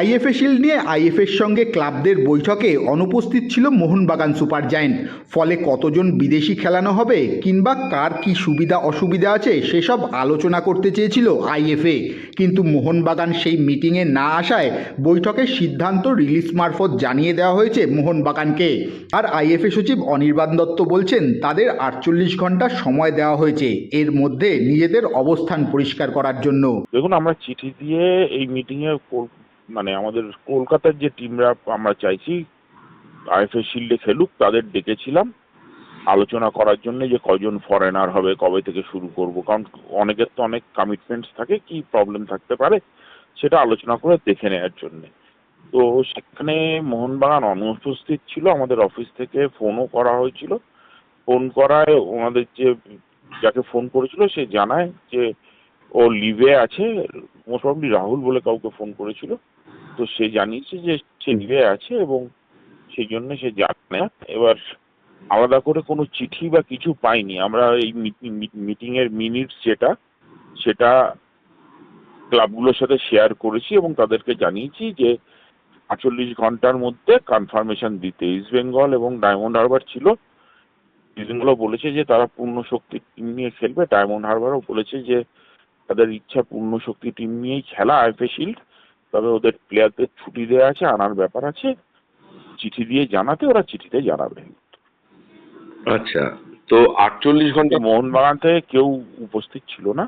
IFA shield নিয়ে আইএফএর সঙ্গে ক্লাবদের বৈঠকে অনুপস্থিত ছিল মোহনবাগান সুপার জায়েন্ট। ফলে কতজন বিদেশি খেলানো হবে কিংবা কার কি সুবিধা অসুবিধা আছে সেসব আলোচনা করতে চেয়েছিল আইএফএ। কিন্তু মোহনবাগান সেই মিটিংয়ে না আসায় বৈঠকের সিদ্ধান্ত রিলিজ মারফত জানিয়ে দেওয়া হয়েছে মোহনবাগানকে। আর আইএফএ সচিব অনির্বাণ দত্ত বলছেন, তাদের আটচল্লিশ ঘণ্টা সময় দেওয়া হয়েছে। এর মধ্যে নিজেদের অবস্থান পরিষ্কার করার জন্য। দেখুন, আমরা চিঠি দিয়ে এই মিটিংয়ে মানে আমাদের কলকাতার যে টিমরা আমরা চাইছি আইএফএ শিল্ডে খেলুক, তাদের ডেকেছিলাম। আলোচনা করার জন্য যে কজন ফরেনার হবে, কবে থেকে শুরু করব, কারণ অনেকের তো অনেক কমিটমেন্টস থাকে, কি প্রবলেম থাকতে পারে, সেটা আলোচনা করে দেখে নেওয়ার জন্যে। তো সেখানে মোহনবাগান অনুপস্থিত ছিল, আমাদের অফিস থেকে ফোনও করা হয়েছিল। ফোন করায় ওনাদের যে, যাকে ফোন করেছিল, সে জানায় যে, ও লিভে আছে মোস্ট প্রবলি রাহুল বলে কাউকে ফোন করেছিল। তো সে জানিয়েছে যে সে লিভে আছে এবং সেই জন্য সে জানে না। এবার আলাদা করে কোনো চিঠি বা কিছু পাইনি। আমরা এই মিটিং এর মিনিটস যেটা, সেটা ক্লাবগুলোর সাথে শেয়ার করেছি এবং তাদেরকে জানিয়েছি যে আটচল্লিশ ঘণ্টার মধ্যে কনফার্মেশন দিতে। ইস্ট বেঙ্গল এবং ডায়মন্ড হারবার ছিল। ইস্ট বেঙ্গলও বলেছে যে তারা পূর্ণ শক্তি টিম নিয়ে খেলবে। ডায়মন্ড হারবারও বলেছে যে তাদের ইচ্ছা পূর্ণ শক্তি টিম নিয়েই খেলা। আইএফএ শিল্ড তবে ওদের প্লেয়ারদের ছুটি দেওয়া আছে আনার ব্যাপার আছে। চিঠি দিয়ে জানাতে ওরা চিঠিতে জানাবে। আচ্ছা তো আটচল্লিশ ঘণ্টা মোহনবাগান থেকে কেউ উপস্থিত ছিল না।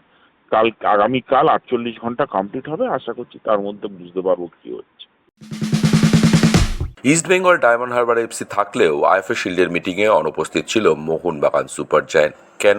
কাল আগামীকাল আটচল্লিশ ঘণ্টা কমপ্লিট হবে। আশা করছি তার মধ্যে বুঝতে পারব কি হচ্ছে। ইস্ট বেঙ্গল ডায়মন্ড হারবার এফসি থাকলেও আইএফএ শিল্ডের মিটিংয়ে অনুপস্থিত ছিল মোহনবাগান সুপার জায়ান্ট কেন?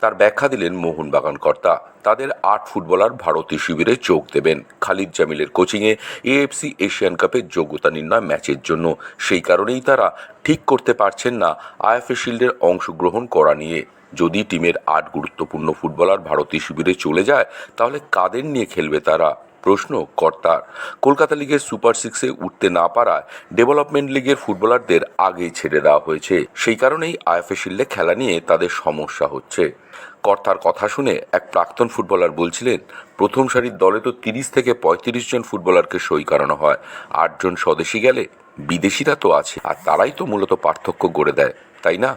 তার ব্যাখ্যা দিলেন মোহনবাগান কর্তা তাদের আট ফুটবলার ভারতীয় শিবিরে যোগ দেবেন। খালিদ জামিলের কোচিংয়ে এএফসি এশিয়ান কাপের যোগ্যতা নির্ণয় ম্যাচের জন্য। সেই কারণেই তারা ঠিক করতে পারছেন না আইএফএ শিল্ডের অংশগ্রহণ করা নিয়ে। যদি টিমের আট গুরুত্বপূর্ণ ফুটবলার ভারতীয় শিবিরে চলে যায়, তাহলে কাদের নিয়ে খেলবে তারা? প্রশ্ন কর্তার। কলকাতা লিগের সুপার সিক্সে উঠতে না পারায় ডেভেলপমেন্ট লিগের ফুটবলারদের আগেই ছেড়ে দেওয়া হয়েছে। সেই কারণেই আইএফএ শিল্ডে খেলা নিয়ে তাদের সমস্যা হচ্ছে। কর্তার কথা শুনে এক প্রাক্তন ফুটবলার বলছিলেন, প্রথম সারির দলে তো তিরিশ থেকে পঁয়ত্রিশ জন ফুটবলারকে সই করানো হয়। আটজন স্বদেশি গেলে বিদেশিরা তো আছে, আর তারাই তো মূলত পার্থক্য গড়ে দেয়, তাই না?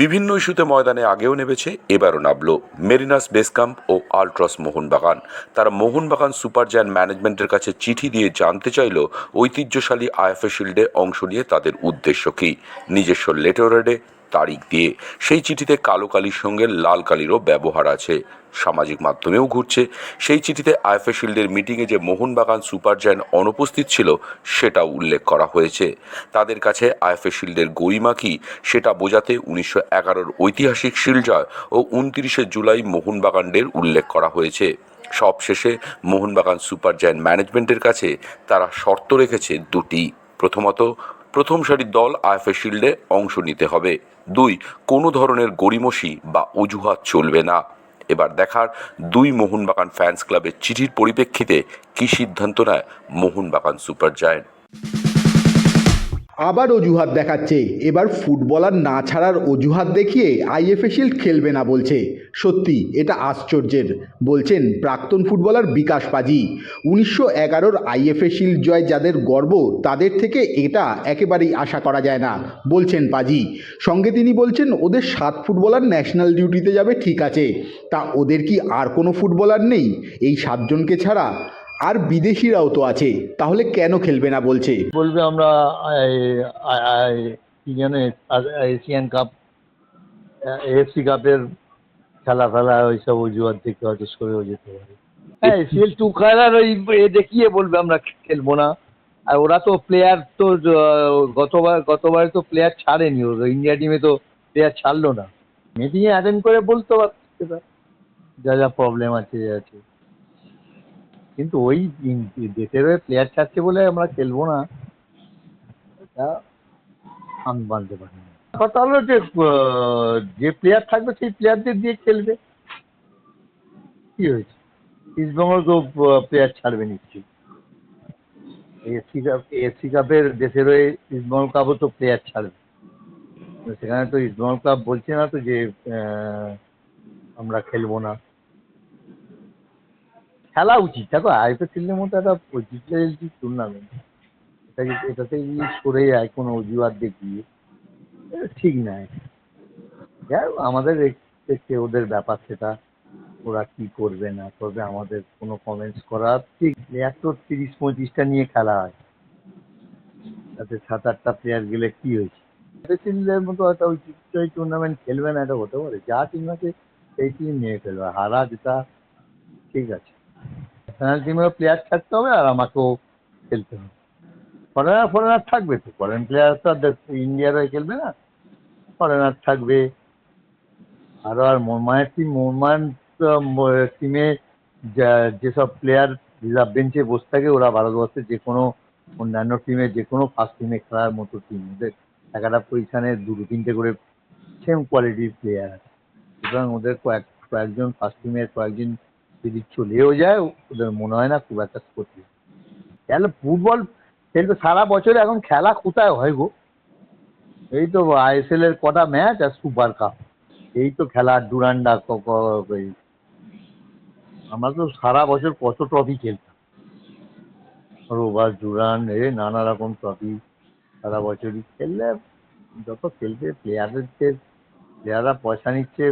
বিভিন্ন ইস্যুতে ময়দানে আগেও নেমেছে, এবারও নামল মেরিনাস বেসক্যাম্প ও আলট্রস মোহনবাগান। তারা মোহনবাগান সুপার জায়ান্ট ম্যানেজমেন্টের কাছে চিঠি দিয়ে জানতে চাইল, ঐতিহ্যশালী আইএফএ শিল্ডে অংশ নিয়ে তাদের উদ্দেশ্য কী। নিজস্ব লেটারেডে তারিখ দিয়ে সেই চিঠিতে কালো কালির সঙ্গে লাল কালিরও ব্যবহার আছে। সামাজিক মাধ্যমেও ঘুরছে। সেই চিঠিতে আইএফএ শিল্ডের মিটিংয়ে যে মোহনবাগান সুপার জায়ান্ট অনুপস্থিত ছিল, সেটাও উল্লেখ করা হয়েছে। তাদের কাছে আইএফএ শিল্ডের গরিমা কি, সেটা বোঝাতে উনিশশো এগারোর ঐতিহাসিক শিল্ড জয় ও উনত্রিশে জুলাই মোহনবাগানদের উল্লেখ করা হয়েছে। সবশেষে মোহনবাগান সুপার জায়ান্ট ম্যানেজমেন্টের কাছে তারা শর্ত রেখেছে দুটি। প্রথমত প্রথম সারির দল আইএফএ শিল্ডে অংশ নিতে হবে। দুই, কোনো ধরনের গড়িমসি বা অজুহাত চলবে না। এবার দেখার দুই মোহনবাগান ফ্যান্স ক্লাবের চিঠির পরিপ্রেক্ষিতে কী সিদ্ধান্ত নেয় মোহনবাগান সুপার জায়ান্ট। আবার অজুহাত দেখাচ্ছে। এবার ফুটবলার না ছাড়ার অজুহাত দেখিয়ে আইএফএ শিল্ড খেলবে না বলছে। সত্যি, এটা আশ্চর্যের, বলছেন প্রাক্তন ফুটবলার বিকাশ পাজি। উনিশশো এগারোর আইএফএ শিল্ড জয় যাদের গর্ব, তাদের থেকে এটা একেবারেই আশা করা যায় না, বলছেন পাজি। সঙ্গে তিনি বলছেন, ওদের সাত ফুটবলার ন্যাশনাল ডিউটিতে যাবে, ঠিক আছে। তা ওদের কি আর কোনো ফুটবলার নেই? এই সাতজনকে ছাড়া আর বিদেশিরাও তো আছে, তাহলে কেন খেলবে না বলছে? বলবে আমরা কি যেন এশিয়ান কাপ এএফসি কাপের খেলা ফেলা ওইসব অজুহাত দেখে হয়তো সরেও যেতে পারে। হ্যাঁ এসিএল টু খেলার ওই, এ দেখিয়ে বলবে আমরা খেলব না। আর ওরা তো প্লেয়ার তো গতবার, গতবারে তো প্লেয়ার ছাড়েনি ওরা ইন্ডিয়া টিমে তো প্লেয়ার ছাড়লো না। মিটিংয়ে অ্যাটেন্ড করে বলতে পারছে যা যা প্রবলেম আছে আছে। কিন্তু ওই দেশের হয়ে প্লেয়ার ছাড়ছে বলে আমরা খেলব না। এটা আমি মানতে পারি কথা হলো যে যে প্লেয়ার থাকবে সেই প্লেয়ারদের দিয়ে খেলবে। কি হয়েছে? ইস্টবেঙ্গল তো প্লেয়ার ছাড়বে নিশ্চয়ই। এএফসি কাপ এএফসি কাপের দেশের হয়ে ইস্টবেঙ্গল কাপও তো প্লেয়ার ছাড়বে। সেখানে তো ইস্টবেঙ্গল ক্লাব বলছে না তো যে আমরা খেলব না। খেলা উচিত। দেখো আইপিএলের মতো একটা টুর্নামেন্ট এটাকে, এটাতে যদি সরে যায় কোনো অজুহাত দেখিয়ে। ঠিক নয় আমাদের দেখতে ওদের ব্যাপার সেটা। ওরা কি করবে, না করবে, আমাদের কোনো কমেন্টস করা ঠিক প্লেয়ার তো তিরিশ, পঁয়ত্রিশটা নিয়ে খেলা হয়। তাতে সাত, আটটা প্লেয়ার গেলে কি হয়েছে? আইপিএলের মতো একটা ঐতিহ্যবাহী টুর্নামেন্ট খেলবে না, এটা হতে পারে। যা টিম আছে, সেই টিম নিয়ে খেলবে। হারা জেতা, ঠিক আছে। ন্যাশনাল টিমেও প্লেয়ার থাকতে হবে আর আমাকেও খেলতে হবে। ফরেনার ফরেনার থাকবে তো। ফরেন প্লেয়ার তো আর ইন্ডিয়ার হয়ে খেলবে না। ফরেনার থাকবে। আরও আর মোরমানের টিম মোরমান টিমে যেসব প্লেয়ার রিজার্ভ বেঞ্চে বসে থাকে, ওরা ভারতবর্ষের যে কোনো অন্যান্য টিমে যে কোনো ফার্স্ট টিমে খেলার মতো টিম ওদের এক একটা পজিশানে দুটো, তিনটে করে সেম কোয়ালিটির প্লেয়ার আছে। সুতরাং ওদের কয়েক, কয়েকজন ফার্স্ট টিমের কয়েকজন যদি চলেও যায়, ওদের মনে হয় না খুব একটা ক্ষতি তাহলে ফুটবল খেলবে সারা বছরে এখন খেলা কোথায় হয় গো? এই তো আইএসএল এর কটা ম্যাচ আর সুপার কাপ। এই তো খেলা ডুরান্ডা আমরা তো সারা বছর কত ট্রফি খেলতাম। রোবার ডুরান্ড, এ নানা রকম ট্রফি সারা বছরই খেললে যত খেলতে প্লেয়ারদের প্লেয়াররা পয়সা নিচ্ছে,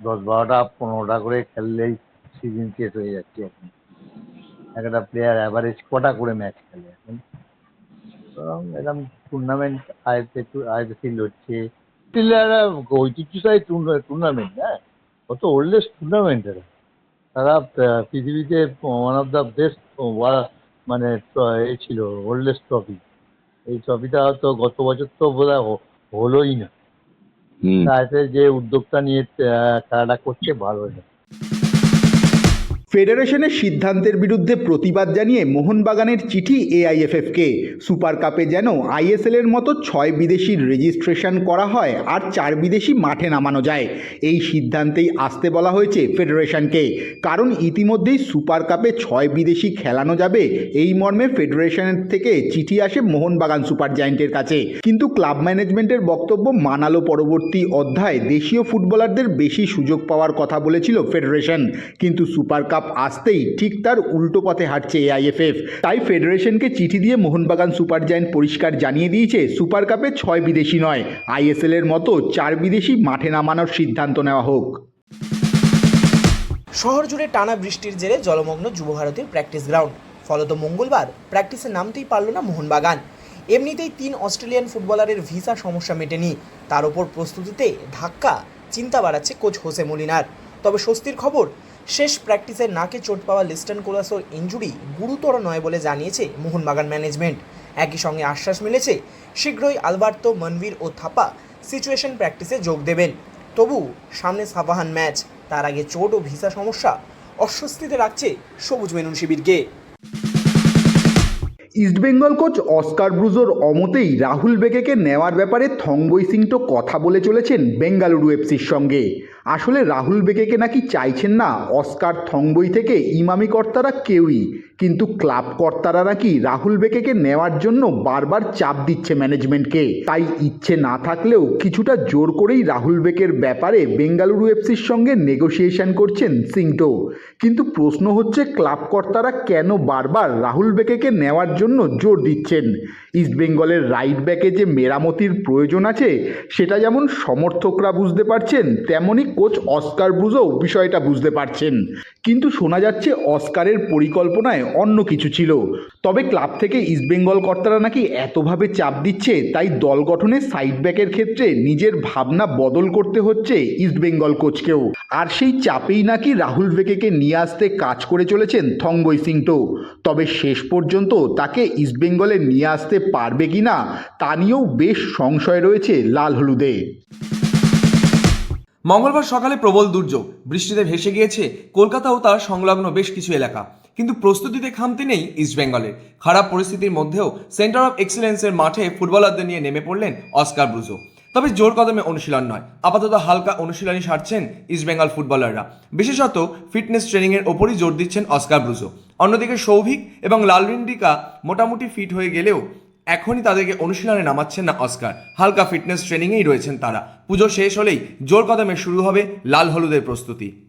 দশ বারোটা, পনেরোটা করে খেললেই সিজন শেষ হয়ে যাচ্ছে এখন। একটা প্লেয়ার অ্যাভারেজ কটা করে ম্যাচ খেলে এখন? এরকম টুর্নামেন্ট আইএসএ আইএসএল হচ্ছে। প্লেয়াররা ঐতিহ্যশালী টুর্নামেন্ট হ্যাঁ? কত ওল্ডেস্ট টুর্নামেন্ট এরা। তারা পৃথিবীতে ওয়ান অফ দ্য বেস্ট মানে এ ছিল ওল্ডেস্ট ট্রফি এই ট্রফিটা হয়তো গত বছর তো বোধ হয় হলোই না। আইএসএল যে উদ্যোগটা নিয়ে খেলাটা করছে ভালো এটা ফেডারেশনের সিদ্ধান্তের বিরুদ্ধে প্রতিবাদ জানিয়ে মোহনবাগানের চিঠি এআইএফএফকে। সুপার কাপে যেন আইএসএলের মতো ছয় বিদেশির রেজিস্ট্রেশন করা হয় আর চার বিদেশি মাঠে নামানো যায়। এই সিদ্ধান্তেই আসতে বলা হয়েছে ফেডারেশনকে। কারণ ইতিমধ্যেই সুপার কাপে ছয় বিদেশি খেলানো যাবে এই মর্মে ফেডারেশনের থেকে চিঠি আসে মোহনবাগান সুপার জায়েন্টের কাছে। কিন্তু ক্লাব ম্যানেজমেন্টের বক্তব্য মানালো পরবর্তী অধ্যায়। দেশীয় ফুটবলারদের বেশি সুযোগ পাওয়ার কথা বলেছিল ফেডারেশন। কিন্তু সুপার কাপ আসতেই ঠিক তার উল্টো পথে হাঁটছে এআইএফএফ। তাই ফেডারেশনকে চিঠি দিয়ে মোহনবাগান সুপার জায়েন্ট পরিষ্কার জানিয়ে দিয়েছে, সুপার কাপে ছয় বিদেশি নয়, আইএসএল এর মতো চার বিদেশি মাঠে নামানোর সিদ্ধান্ত নেওয়া হোক। শহর জুড়ে টানা বৃষ্টির জেরে জলমগ্ন যুবভারতীর প্র্যাকটিস গ্রাউন্ড। ফলত মঙ্গলবার প্র্যাকটিসে নামতেই পারল না মোহনবাগান। এমনিতেই তিন অস্ট্রেলিয়ান ফুটবলারের ভিসা সমস্যা মেটেনি। তার ওপর প্রস্তুতিতে ধাক্কা, চিন্তা বাড়াচ্ছে কোচ হোসে মলিনার। তবে স্বস্তির খবর শেষ প্র্যাকটিসে নাকে চোট পাওয়া লিস্টন কোলাসোর ইঞ্জুরি গুরুতর নয় বলে জানিয়েছে মোহনবাগান ম্যানেজমেন্ট। একই সঙ্গে আশ্বাস মিলেছে, শীঘ্রই আলবার্তো, মনভীর ও থাপা সিচুয়েশন প্র্যাকটিসে যোগ দেবেন। তবু সামনে সাবাহান ম্যাচ, তার আগে চোট ও ভিসা সমস্যা অস্বস্তিতে রাখছে সবুজ মেনুন শিবিরকে। ইস্টবেঙ্গল কোচ অস্কার ব্রুজোর অমতেই রাহুল বেগেকে নেওয়ার ব্যাপারে থংবই সিংটো কথা বলে চলেছেন বেঙ্গালুরু এফসির সঙ্গে। আসলে রাহুল বেকেকে নাকি চাইছেন না অস্কার থংবই থেকে ইমামি কর্তারা কেউই, কিন্তু ক্লাব কর্তারা নাকি রাহুল বেকেকে নেওয়ার জন্য বারবার চাপ দিচ্ছে ম্যানেজমেন্টকে। তাই ইচ্ছে না থাকলেও কিছুটা জোর করেই রাহুল বেকের ব্যাপারে বেঙ্গালুরু এফসির সঙ্গে নেগোসিয়েশন করছেন সিংটো। কিন্তু প্রশ্ন হচ্ছে, ক্লাব কর্তারা কেন বারবার রাহুল বেকেকে নেওয়ার জন্য জোর দিচ্ছেন? ইস্টবেঙ্গলের রাইট ব্যাকে যে মেরামতির প্রয়োজন আছে, সেটা যেমন সমর্থকরা বুঝতে পারছেন, তেমনই কোচ অস্কার ব্রুজও বিষয়টা বুঝতে পারছেন। কিন্তু শোনা যাচ্ছে অস্কারের পরিকল্পনায় অন্য কিছু ছিল। তবে ক্লাব থেকে ইস্টবেঙ্গল কর্তারা নাকি এতভাবে চাপ দিচ্ছে, তাই দল গঠনে সাইড ব্যাকের ক্ষেত্রে নিজের ভাবনা বদল করতে হচ্ছে ইস্টবেঙ্গল কোচকেও। আর সেই চাপেই নাকি রাহুল বেকেকে নিয়ে আসতে কাজ করে চলেছেন থংবই সিংটো। তবে শেষ পর্যন্ত তাকে ইস্টবেঙ্গলে নিয়ে আসতে পারবে কি না, তা নিয়েও বেশ সংশয় রয়েছে লাল হলুদে। মঙ্গলবার সকালে প্রবল দুর্যোগ, বৃষ্টিতে ভেসে গিয়েছে কলকাতা ও তার সংলগ্ন বেশ কিছু এলাকা। কিন্তু প্রস্তুতিতে খামতি নেই ইস্টবেঙ্গলের খারাপ পরিস্থিতির মধ্যেও সেন্টার অফ এক্সিলেন্সের মাঠে ফুটবলারদের নিয়ে নেমে পড়লেন অস্কার ব্রুজো। তবে জোর কদমে অনুশীলন নয়, আপাতত হালকা অনুশীলনই সারছেন ইস্টবেঙ্গল ফুটবলাররা। বিশেষত ফিটনেস ট্রেনিংয়ের ওপরই জোর দিচ্ছেন অস্কার ব্রুজো। অন্যদিকে সৌভিক এবং লালরিন্ডিকা মোটামুটি ফিট হয়ে গেলেও এখনই তাদেরকে অনুশীলনে নামাচ্ছেন না অস্কার। হালকা ফিটনেস ট্রেনিংয়েই রয়েছেন তারা। পুজো শেষ হলেই জোর কদমে শুরু হবে লাল হলুদের প্রস্তুতি।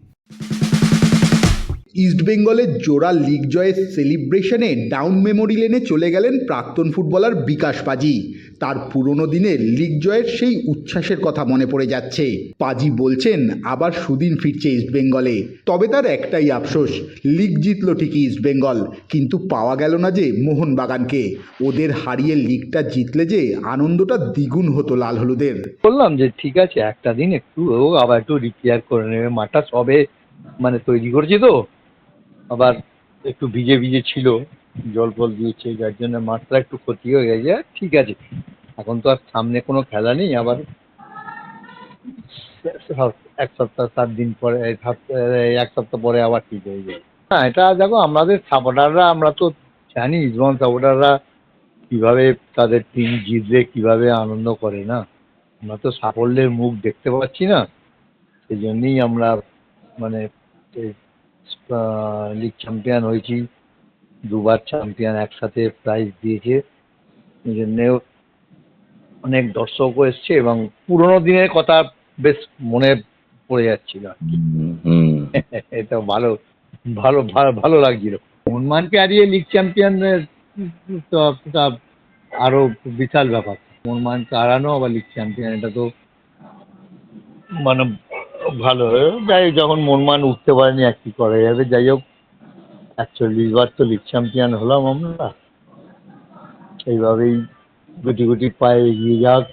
ইস্টবেঙ্গলের জোড়া লিগ জয়ের সেলিব্রেশনে ডাউন মেমোরি লেনে চলে গেলেন প্রাক্তন ফুটবলার বিকাশ পাজি। তার পুরনো দিনের লিগ জয়ের সেই উচ্ছ্বাসের কথা মনে পড়ে যাচ্ছে। পাজি বলছেন, আবার সুদিন ফিরছে ইস্টবেঙ্গলে তবে তার একটাই আফসোস, লিগ জিতল ঠিকই ইস্টবেঙ্গল কিন্তু পাওয়া গেল না যে মোহনবাগানকে। ওদের হারিয়ে লিগটা জিতলে যে আনন্দটা দ্বিগুণ হতো লাল হলুদের। বললাম যে, ঠিক আছে, একটা দিন একটু আবার একটু রিপেয়ার করে নেবে। মাঠটা সবে মানে তৈরি করছে তো। আবার একটু ভিজে ভিজে ছিল, জল ফল দিয়েছে, যার জন্য মাঠটা একটু ক্ষতি হয়ে গেছে। ঠিক আছে, এখন তো আর সামনে কোনো খেলা নেই, আবার এক সপ্তাহ, সাত দিন পরে, এক সপ্তাহ পরে আবার ঠিক হয়ে যাবে। হ্যাঁ এটা দেখো, আমাদের সাপোর্টাররা, আমরা তো জানি ইসবন সাপোর্টাররা কীভাবে তাদের টিম জিতলে কীভাবে আনন্দ করে না। আমরা তো সাফল্যের মুখ দেখতে পাচ্ছি না, সেই জন্যেই আমরা মানে লিগ চ্যাম্পিয়ন হয়েছি। দুবার চ্যাম্পিয়ন একসাথে প্রাইজ দিয়েছে। এই জন্যেও অনেক দর্শকও এসছে এবং পুরোনো দিনের কথা বেশ মনে পড়ে যাচ্ছিল আর কি। এটা ভালো ভালো ভালো লাগছিল। মনমানকে হারিয়ে লিগ চ্যাম্পিয়ন আরও বিশাল ব্যাপার। মনমানকে হারানো আবার লিগ চ্যাম্পিয়ন এটা তো মানে ভালো যাই যখন মন মান উঠতে পারেনি আর কি করা যাবে। যাই হোক, একচল্লিশ বার তো লিগ চ্যাম্পিয়ন হলাম আমরা। এইভাবেই গুটি গুটি পায়ে এগিয়ে যাক।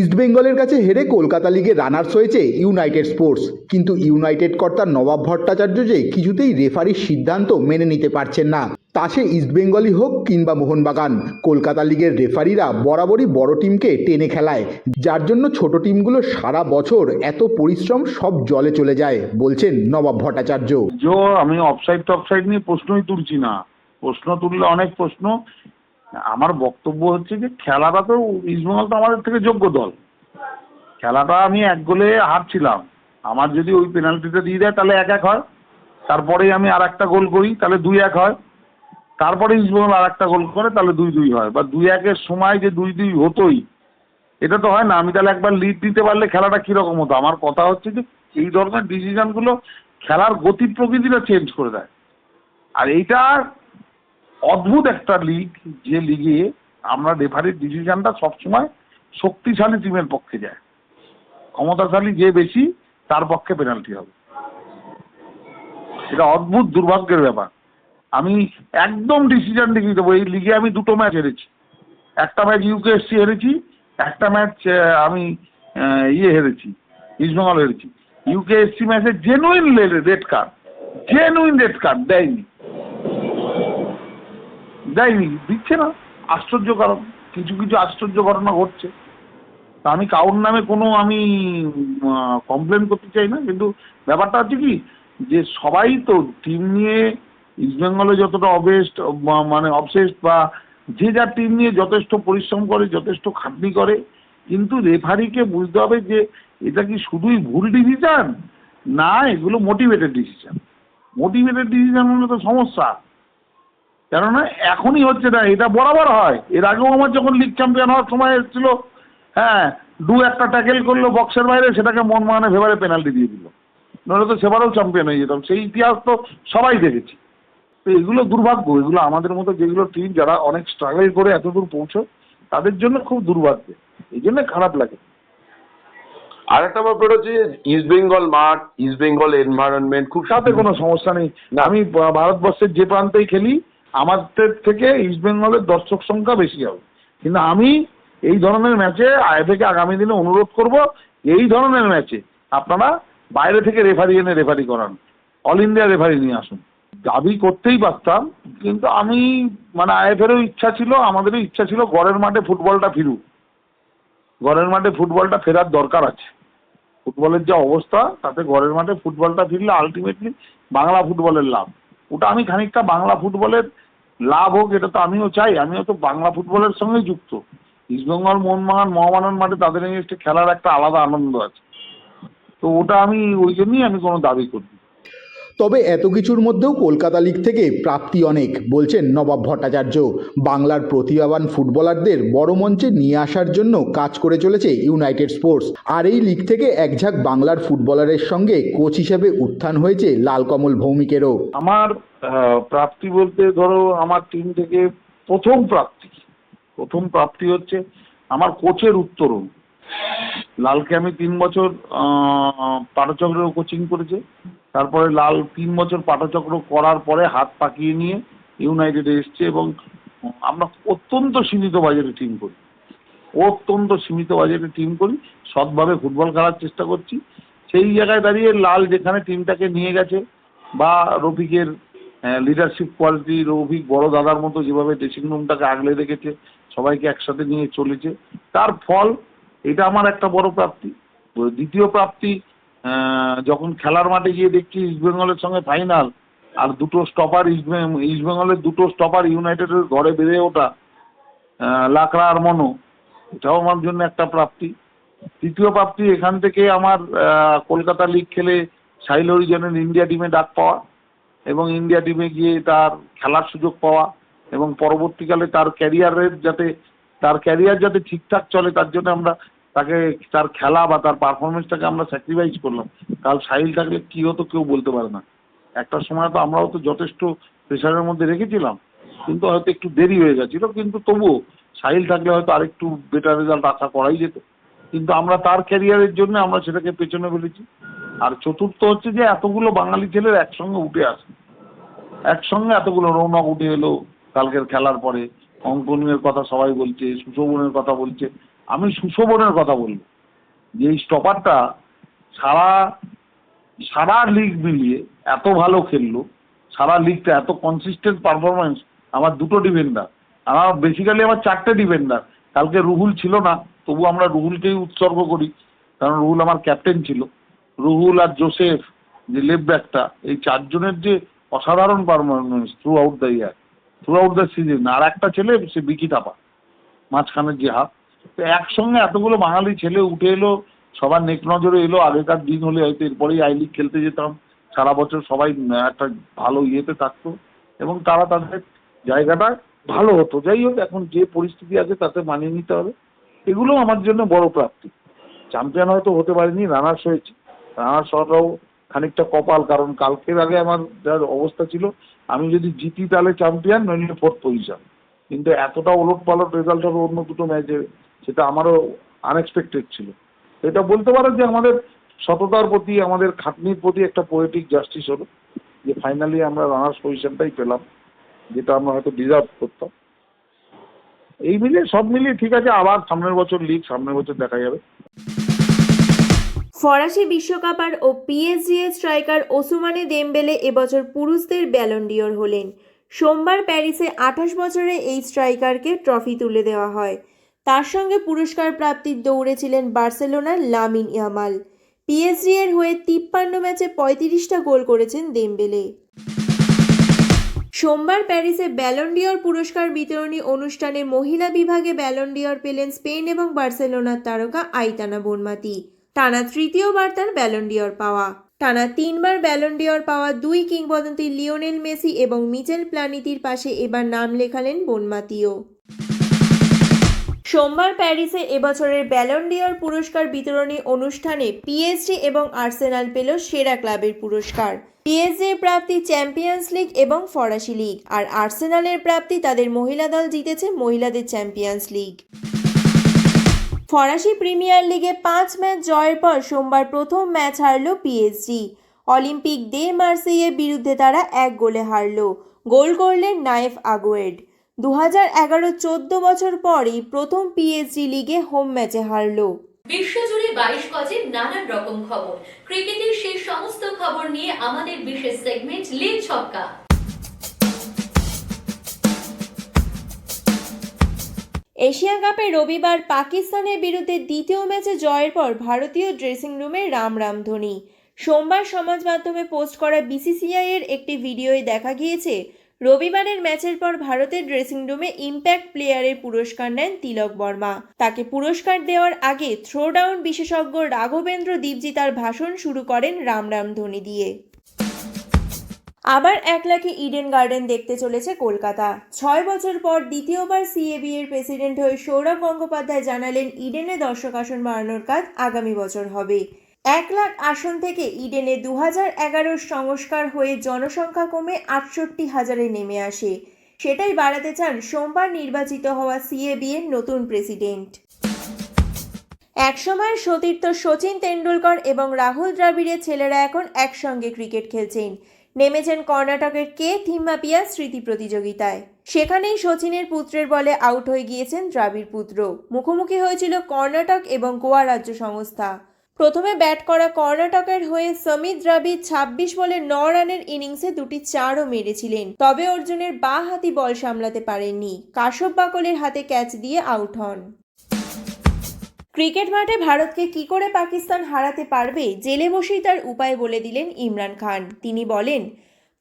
ইস্টবেঙ্গলের কাছে হেরে কলকাতা লিগে রানার্স হয়েছে ইউনাইটেড স্পোর্টস। কিন্তু ইউনাইটেড কর্তা নবাব ভট্টাচার্য যে কিছুতেই রেফারির সিদ্ধান্ত মেনে নিতে পারছেন না। তা সে ইস্টবেঙ্গলই হোক কিংবা মোহনবাগান, কলকাতা লিগের রেফারিরা বরাবরই বড় টিমকে টেনে খেলায়, যার জন্য ছোট টিমগুলো সারা বছর এত পরিশ্রম সব জলে চলে যায়, বলছেন নবাব ভট্টাচার্য। আমি অফসাইড টফসাইড নিয়ে প্রশ্নই তুলছি না। প্রশ্ন তুললে অনেক প্রশ্ন। আমার বক্তব্য হচ্ছে যে খেলাটা তো ইস্টবেঙ্গল তো আমাদের থেকে যোগ্য দল। খেলাটা আমি এক গোলে হারছিলাম। আমার যদি ওই পেনাল্টিটা দিয়ে দেয়, তাহলে এক এক হয়। তারপরেই আমি আর একটা গোল করি, তাহলে দুই এক হয়। তারপরে ইস্টবেঙ্গল আর একটা গোল করে, তাহলে দুই দুই হয়। বা দুই একের সময় যে দুই দুই হতোই, এটা তো হয় না। আমি তাহলে একবার লিড দিতে পারলে খেলাটা কীরকম হতো? আমার কথা হচ্ছে যে এই ধরনের ডিসিশনগুলো খেলার গতি প্রকৃতিটা চেঞ্জ করে দেয়। আর এইটা অদ্ভুত একটা লিগ যে লিগে আমরা রেফারির ডিসিশনটা সবসময় শক্তিশালী টিমের পক্ষে যায়। ক্ষমতাশালী যে বেশি, তার পক্ষে পেনাল্টি হবে। এটা অদ্ভুত দুর্ভাগ্যের ব্যাপার। আমি একদম ডিসিশন দেখিয়ে দেবো, এই লিগে আমি দুটো ম্যাচ হেরেছি। একটা ম্যাচ ইউকেএসসি হেরেছি, একটা ম্যাচ আমি ইয়ে হেরেছি ইস্টবেঙ্গল হেরেছি। ইউকেএসসি ম্যাচে genuine red card genuine red card দেয়নি। দেয়নি দিচ্ছে না। আশ্চর্য কারণ, কিছু কিছু আশ্চর্য ঘটনা ঘটছে। তা আমি কারোর নামে কোনো আমি কমপ্লেন করতে চাই না, কিন্তু ব্যাপারটা হচ্ছে কি, যে সবাই তো টিম নিয়ে ইস্টবেঙ্গলে যতটা অবেস্ট মানে অবসেস্ট বা যে যার টিম নিয়ে যথেষ্ট পরিশ্রম করে, যথেষ্ট খাটনি করে, কিন্তু রেফারিকে বুঝতে হবে যে এটা কি শুধুই ভুল ডিসিশন না, এগুলো মোটিভেটেড ডিসিশন মোটিভেটেড ডিসিশন হলে তো সমস্যা। কেননা এখনই হচ্ছে না এটা বরাবর হয়। এর আগেও আমার যখন লিগ চ্যাম্পিয়ন হওয়ার সময় এসেছিল হ্যাঁ দু একটা ট্যাকেল করল বক্সের বাইরে সেটাকে মন মানে ফেভারে পেনাল্টি দিয়ে দিল। নইলে তো সেবারেও চ্যাম্পিয়ন হয়ে যেতাম। সেই ইতিহাস তো সবাই দেখেছি। তো এগুলো দুর্ভাগ্য এগুলো আমাদের মতো যেগুলো টিম যারা অনেক স্ট্রাগল করে এতদূর পৌঁছয় তাদের জন্য খুব দুর্ভাগ্য। এই জন্য খারাপ লাগে। আর একটা ব্যাপার হচ্ছে ইস্ট বেঙ্গল মাঠ ইস্ট বেঙ্গল এনভায়রনমেন্ট খুব সাথে কোনো সমস্যা নেই। আমি ভারতবর্ষের যে প্রান্তেই খেলি আমাদের থেকে ইস্টবেঙ্গলের দর্শক সংখ্যা বেশি হবে। কিন্তু আমি এই ধরনের ম্যাচে আইএফএকে আগামী দিনে অনুরোধ করব, এই ধরনের ম্যাচে আপনারা বাইরে থেকে রেফারি এনে রেফারি করান। অল ইন্ডিয়া রেফারি নিয়ে আসুন। দাবি করতেই পারতাম, কিন্তু আমি মানে আইএফেরও ইচ্ছা ছিল, আমাদেরও ইচ্ছা ছিল ঘরের মাঠে ফুটবলটা ফিরুক। গড়ের মাঠে ফুটবলটা ফেরার দরকার আছে। ফুটবলের যা অবস্থা, তাতে ঘরের মাঠে ফুটবলটা ফিরলে আলটিমেটলি বাংলা ফুটবলের লাভ। ওটা আমি খানিকটা বাংলা ফুটবলের লাভ হোক, এটা তো আমিও চাই। আমিও তো বাংলা ফুটবলের সঙ্গে যুক্ত। ইস্টবেঙ্গল মোহনবাগান মহামানন মাঠে তাদের এগেনস্টে খেলার একটা আলাদা আনন্দ আছে। তো ওটা আমি, ওই জন্যই আমি কোনো দাবি করি। তবে এত কিছুর মধ্যেও কলকাতা লিগ থেকে প্রাপ্তি অনেক, বলছেন নবাব ভট্টাচার্য। বাংলার প্রতিভাবান ফুটবলারদের বড় মঞ্চে নিয়ে আসার জন্য কাজ করে চলেছে ইউনাইটেড স্পোর্টস। আর এই লিগ থেকে একঝাঁক বাংলার ফুটবলারের সঙ্গে কোচ হিসেবে উত্থান হয়েছে লালকমল ভৌমিকেরও। আমার প্রাপ্তি বলতে ধরো আমার টিম থেকে প্রথম প্রাপ্তি। প্রথম প্রাপ্তি হচ্ছে আমার কোচের উত্তরণ। লালকে আমি তিন বছর আহ, পাঠচক্রেও কোচিং করেছে। তারপরে লাল তিন বছর পাঠচক্র করার পরে হাত পাকিয়ে নিয়ে ইউনাইটেডে এসছে এবং আমরা অত্যন্ত সীমিত বাজেটে টিম করি। অত্যন্ত সীমিত বাজেটে টিম করি। সৎভাবে ফুটবল খেলার চেষ্টা করছি। সেই জায়গায় দাঁড়িয়ে লাল যেখানে টিমটাকে নিয়ে গেছে বা রফিকের লিডারশিপ কোয়ালিটি রফিক বড় দাদার মতো যেভাবে ড্রেসিং রুমটাকে আগলে রেখেছে সবাইকে একসাথে নিয়ে চলেছে তার ফল এটা আমার একটা বড় প্রাপ্তি। দ্বিতীয় প্রাপ্তি যখন খেলার মাঠে গিয়ে দেখছি ইস্টবেঙ্গলের সঙ্গে ফাইনাল আর দুটো স্টপার ইস্টবেঙ্গলের দুটো স্টপার ইউনাইটেডের ঘরে বেড়ে ওঠা লাকড়া আর মনো, এটাও আমার জন্য একটা প্রাপ্তি। তৃতীয় প্রাপ্তি, এখান থেকে আমার কলকাতা লিগ খেলে সাইল হরিজনের ইন্ডিয়া টিমে ডাক পাওয়া এবং ইন্ডিয়া টিমে গিয়ে তার খেলার সুযোগ পাওয়া এবং পরবর্তীকালে তার ক্যারিয়ারের যাতে, তার ক্যারিয়ার যাতে ঠিকঠাক চলে তার জন্য আমরা তাকে, তার খেলা বা তার পারফরমেন্সটাকে আমরা স্যাক্রিফাইস করলাম। কাল সাহিল থাকলে কী হতো কেউ বলতে পারে না। একটা সময় তো আমরাও তো যথেষ্ট প্রেশারের মধ্যে রেখেছিলাম। কিন্তু হয়তো একটু দেরি হয়ে গেছিল, কিন্তু তবুও সাহিল থাকলে হয়তো আরেকটু বেটার রেজাল্ট আশা করাই যেত। কিন্তু আমরা তার ক্যারিয়ারের জন্য আমরা সেটাকে পেছনে ফেলেছি। আর চতুর্থ হচ্ছে যে এতগুলো বাঙালি ছেলের একসঙ্গে উঠে আসে। একসঙ্গে এতগুলো রৌনক উঠে এলো কালকের খেলার পরে। অঙ্কনের কথা সবাই বলছে, সুশোভনের কথা বলছে। আমি সুশোভনের কথা বলব। যে এই স্টপারটা সারা সারা লিগ মিলিয়ে এত ভালো খেললো, সারা লিগটা এত কনসিস্টেন্ট পারফরমেন্স আমার দুটো ডিফেন্ডার আমার বেসিক্যালি আমার চারটে ডিফেন্ডার কালকে রুহুল ছিল না, তবু আমরা রুহুলকেই উৎসর্গ করি, কারণ রুহুল আমার ক্যাপ্টেন ছিল। রুহুল আর জোসেফ, যে লেফট ব্যাকটা এই চারজনের যে অসাধারণ performance throughout the year throughout the season আর একটা ছেলে, সে বিকি থাপা। মাঝখানের যে হাফ তো একসঙ্গে এতগুলো বাঙালি ছেলে উঠে এলো, সবার নেক নজরে এলো, আগেকার দিন হলে হয়তো এরপরেই আই লিগ খেলতে যেতাম। সারা বছর সবাই একটা ভালো ইয়েতে থাকতো এবং তারা তাদের জায়গাটা ভালো হতো। যাই হোক, এখন যে পরিস্থিতি আছে তাতে মানিয়ে নিতে হবে। এগুলো আমার জন্য বড় প্রাপ্তি। চ্যাম্পিয়ন হয়তো হতে পারিনি রানার্স হয়েছে। রানার্স হওয়াটাও খানিকটা কপাল, কারণ কালকের আগে আমার যার অবস্থা ছিল, আমি যদি জিতি তাহলে চ্যাম্পিয়ন নইলে ফোর্থ পজিশন কিন্তু এতটা ওলট পালট রেজাল্ট হবে অন্য দুটো ম্যাচে সেটা আমারও আনএক্সপেক্টেড ছিল। এটা বলতে পারো যে আমাদের সততার প্রতি, আমাদের খাটনির প্রতি একটা পোয়েটিক জাস্টিস হলো, যে ফাইনালি আমরা রানার্স পজিশনটাই পেলাম, যেটা আমরা হয়তো ডিজার্ভ করতাম। এই মিলিয়ে, সব মিলিয়ে ঠিক আছে, আবার সামনের বছর লিগ সামনের বছর দেখা যাবে। ফরাসি বিশ্বকাপার ও পিএসজি স্ট্রাইকার ওসুমানে দেমবেলে এবছর পুরুষদের ব্যালন্ডিয়র হলেন। সোমবার প্যারিসে আঠাশ বছরের এই স্ট্রাইকারকে ট্রফি তুলে দেওয়া হয়। তার সঙ্গে পুরস্কার প্রাপ্তির দৌড়ে ছিলেন বার্সেলোনার লামিন ইয়ামাল। পিএসজি এর হয়ে তিপ্পান্ন ম্যাচে পঁয়ত্রিশটা গোল করেছেন দেমবেলে। সোমবার প্যারিসে ব্যালন্ডিয়র পুরস্কার বিতরণী অনুষ্ঠানে মহিলা বিভাগে ব্যালন্ডিয়র পেলেন স্পেন এবং বার্সেলোনার তারকা আইতানা বনমাতি। টানা তৃতীয়বার তার ব্যালন্ডিয়র পাওয়া। টানা তিনবার ব্যালন্ডিয়র পাওয়া দুই কিংবদন্তি লিওনেল মেসি এবং মিচেল প্লানিতির পাশে এবার নাম লেখালেন বনমাতিও। সোমবার প্যারিসে এবছরের ব্যালন্ডিয়র পুরস্কার বিতরণী অনুষ্ঠানে পিএসজি এবং আর্সেনাল পেল সেরা ক্লাবের পুরস্কার। পিএসজির প্রাপ্তি চ্যাম্পিয়ন্স লিগ এবং ফরাসি লিগ, আর আর্সেনালের প্রাপ্তি তাদের মহিলা দল জিতেছে মহিলাদের চ্যাম্পিয়ন্স লিগ ফরাসি প্রিমিয়ার লিগে পাঁচ ম্যাচ জয়ের পর সোমবার প্রথম ম্যাচ হারল পিএসজি অলিম্পিক দে মার্সেইয়ের বিরুদ্ধে তারা এক গোলে হারল। গোল করলেন নাইফ আগুয়েড। দু হাজার এগারো চোদ্দ বছর পরই প্রথম পিএসজি লিগে হোম ম্যাচে হারলো। বিশ্বজুড়ে বাইশ গজে নানান রকম খবর। ক্রিকেটের সেই সমস্ত খবর নিয়ে আমাদের বিশেষ সেগমেন্ট লিগ ছক্কা। এশিয়া কাপে রবিবার পাকিস্তানের বিরুদ্ধে দ্বিতীয় ম্যাচে জয়ের পর ভারতীয় ড্রেসিং রুমে রাম রাম ধোনি সোমবার সমাজ মাধ্যমে পোস্ট করা বিসিসিআই এর একটি ভিডিওয়ে দেখা গিয়েছে রবিবারের ম্যাচের পর ভারতের ড্রেসিং রুমে ইম্প্যাক্ট প্লেয়ারের পুরস্কার নেন তিলক বর্মা। তাকে পুরস্কার দেওয়ার আগে থ্রোডাউন বিশেষজ্ঞ রাঘবেন্দ্র দীপজি তার ভাষণ শুরু করেন রাম রাম ধ্বনি দিয়ে। আবার এক লাখে ইডেন গার্ডেন দেখতে চলেছে কলকাতা। ছয় বছর পর দ্বিতীয়বার সিএবি এর প্রেসিডেন্ট হয়ে সৌরভ গঙ্গোপাধ্যায় জানালেন ইডেনে দর্শক আসন বাড়ানোর কাজ আগামী বছর হবে। এক লাখ আসন থেকে ইডেনে দু হাজার এগারোর সংস্কার হয়ে জনসংখ্যা কমে আটষট্টি হাজারে নেমে আসে। সেটাই বাড়াতে চান সোমবার নির্বাচিত হওয়া সিএবি এর নতুন প্রেসিডেন্ট। একসময় সতীর্থ সচিন তেন্ডুলকর এবং রাহুল দ্রাবিড়ের ছেলেরা এখন একসঙ্গে ক্রিকেট খেলছেন। নেমেছেন কর্ণাটকের কে থিম্মাপিয়া স্মৃতি প্রতিযোগিতায়। সেখানেই সচিনের পুত্রের বলে আউট হয়ে গিয়েছেন দ্রাবিড় পুত্র। মুখোমুখি হয়েছিল কর্ণাটক এবং গোয়া রাজ্য সংস্থা। প্রথমে ব্যাট করা কর্ণাটকের হয়ে সমিত দ্রাবিড় ছাব্বিশ বলে ন রানের ইনিংসে দুটি চারও মেরেছিলেন। তবে অর্জুনের বাঁ হাতি বল সামলাতে পারেননি। কাশব বাকলের হাতে ক্যাচ দিয়ে আউট হন। ক্রিকেট মাঠে ভারতকে কি করে পাকিস্তান হারাতে পারবে, জেলে বসেই তার উপায় বলে দিলেন ইমরান খান। তিনি বলেন,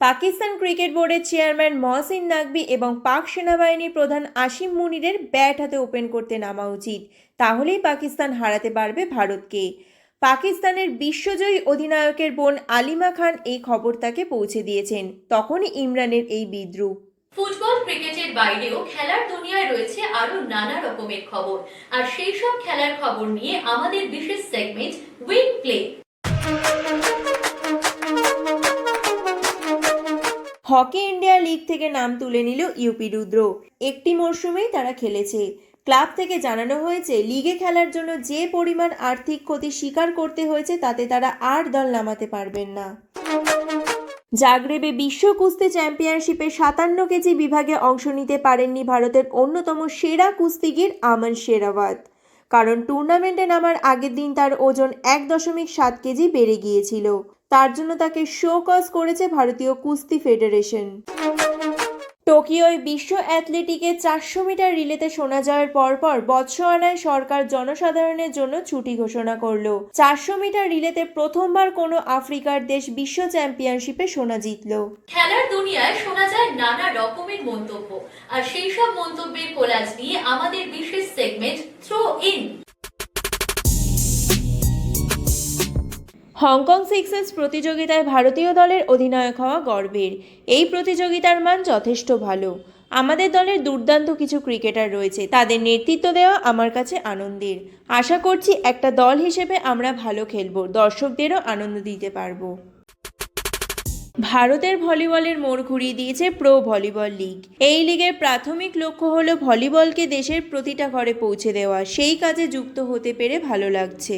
পাকিস্তান ক্রিকেট বোর্ডের চেয়ারম্যান মহসিন নাকবি এবং পাক সেনাবাহিনীর প্রধান আসিম মুনিরের ব্যাট হাতে ওপেন করতে নামা উচিত। তাহলেই পাকিস্তান হারাতে পারবে ভারতকে। পাকিস্তানের বিশ্বজয়ী অধিনায়কের বোন আলিমা খান এই খবর তাকে পৌঁছে দিয়েছেন। তখনই ইমরানের এই বিদ্রুপ। ফুটবল ক্রিকেটের বাইরেও খেলার দুনিয়ায় রয়েছে আরও নানা রকমের খবর। আর সেই সব খেলার খবর নিয়ে আমাদের বিশেষ segment win play hockey India league থেকে নাম তুলে নিল ইউপি রুদ্র। একটি মরশুমেই তারা খেলেছে। ক্লাব থেকে জানানো হয়েছে, লিগে খেলার জন্য যে পরিমাণ আর্থিক ক্ষতি স্বীকার করতে হয়েছে তাতে তারা আর দল নামাতে পারবেন না। জাগরেবে বিশ্ব কুস্তি চ্যাম্পিয়নশিপে সাতান্ন কেজি বিভাগে অংশ নিতে পারেননি ভারতের অন্যতম সেরা কুস্তিগির আমান শেরাওয়াত। কারণ টুর্নামেন্টে নামার আগের দিন তার ওজন এক দশমিক সাত কেজি বেড়ে গিয়েছিল। তার জন্য তাকে শো কজ করেছে ভারতীয় কুস্তি ফেডারেশন। টোকিওয় বিশ্ব অ্যাথলেটিকে চারশো মিটার রিলেতে সোনা জয়ের পরপর বৎসওয়ানায় সরকার জনসাধারণের জন্য ছুটি ঘোষণা করল। চারশো মিটার রিলেতে প্রথমবার কোনো আফ্রিকার দেশ বিশ্ব চ্যাম্পিয়নশিপে সোনা জিতলো। খেলার দুনিয়ায় শোনা যায় নানা রকমের মন্তব্য। আর সেই সব মন্তব্যের কোলাজ নিয়ে আমাদের বিশেষ segment throw in Hong Kong sixes প্রতিযোগিতায় ভারতীয় দলের অধিনায়ক হওয়া গর্বের। এই প্রতিযোগিতার মান যথেষ্ট ভালো। আমাদের দলের দুর্দান্ত কিছু ক্রিকেটার রয়েছে, তাদের নেতৃত্ব দেওয়া আমার কাছে আনন্দের। আশা করছি একটা দল হিসেবে আমরা ভালো খেলব, দর্শকদেরও আনন্দ দিতে পারব। ভারতের ভলিবলের মোড় ঘুরিয়ে দিয়েছে প্রো ভলিবল লিগ। এই লিগের প্রাথমিক লক্ষ্য হল ভলিবলকে দেশের প্রতিটা ঘরে পৌঁছে দেওয়া। সেই কাজে যুক্ত হতে পেরে ভালো লাগছে।